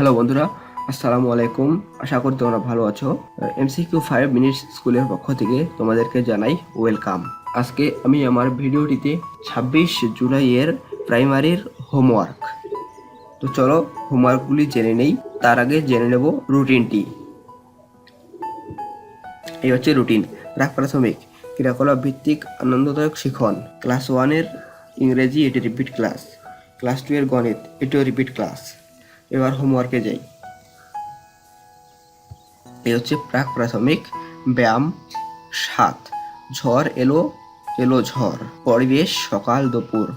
Hello বন্ধুরা, আসসালামু আলাইকুম। আশা করি তোমরা ভালো আছো। এমসিকিউ ফাইভ মিনিটস স্কুলের পক্ষ থেকে তোমাদেরকে জানাই ওয়েলকাম আজকে আমি আমার ভিডিওটিতে ছাব্বিশ জুলাইয়ের প্রাইমারির হোমওয়ার্ক তো চলো হোমওয়ার্কগুলি জেনে নেই, তার আগে জেনে নেব রুটিনটি এই হচ্ছে রুটিন প্রাক প্রাথমিক। ক্রিয়াকলাপ ভিত্তিক আনন্দদায়ক শিখন। ক্লাস ওয়ানের ইংরেজি এটি রিপিট ক্লাস ক্লাস টু এর গণিত, এটিও রিপিট ক্লাস এবার হোমওয়ার্কে যাই। এই হচ্ছে প্রাক প্রাথমিক ব্যায়াম সাত। ঝড় এলো এলো ঝড়। পরিবেশ সকাল দুপুর।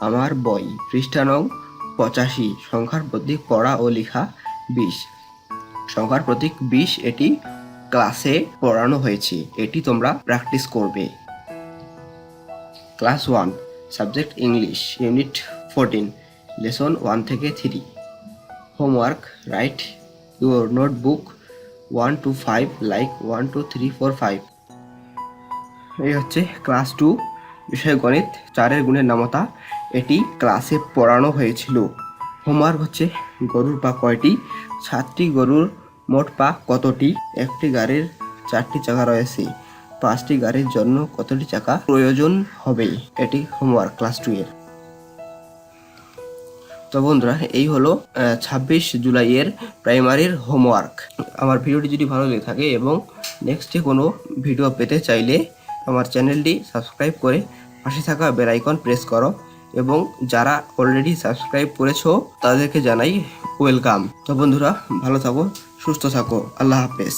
আমার বই, পৃষ্ঠা নং পঁচাশি। সংখ্যার প্রতীক পড়া ও লেখা বিশ। সংখ্যার প্রতীক বিশ এটি ক্লাসে পড়ানো হয়েছে। এটি তোমরা প্র্যাকটিস করবে। Class one, subject English, unit fourteen, lesson one থেকে three. Homework write your notebook one two five like one two three four five এই হচ্ছে ক্লাস টু বিষয় গণিত, চারের গুণের নামতা। এটি ক্লাসে পড়ানো হয়েছিল। হোমওয়ার্ক হচ্ছে গরুর পা কয়টি? সাতটি গরুর মোট পা কতটি? একটি গাড়ির চারটি চাকা রয়েছে। পাঁচটি গাড়ির জন্য কতটি চাকা প্রয়োজন হবে? এটি হোমওয়ার্ক ক্লাস টু এর। তো বন্ধুরা, এই হলো ছাব্বিশ জুলাইয়ের প্রাইমারির হোমওয়ার্ক। আমার ভিডিওটি যদি ভালো লেগে থাকে এবং নেক্সটে কোনো ভিডিও পেতে চাইলে আমার চ্যানেলটি সাবস্ক্রাইব করে পাশে থাকা বেল আইকন প্রেস করো এবং যারা অলরেডি সাবস্ক্রাইব করেছ, তাদেরকে জানাই ওয়েলকাম তো বন্ধুরা, ভালো থাকো, সুস্থ থাকো, আল্লাহ হাফেজ।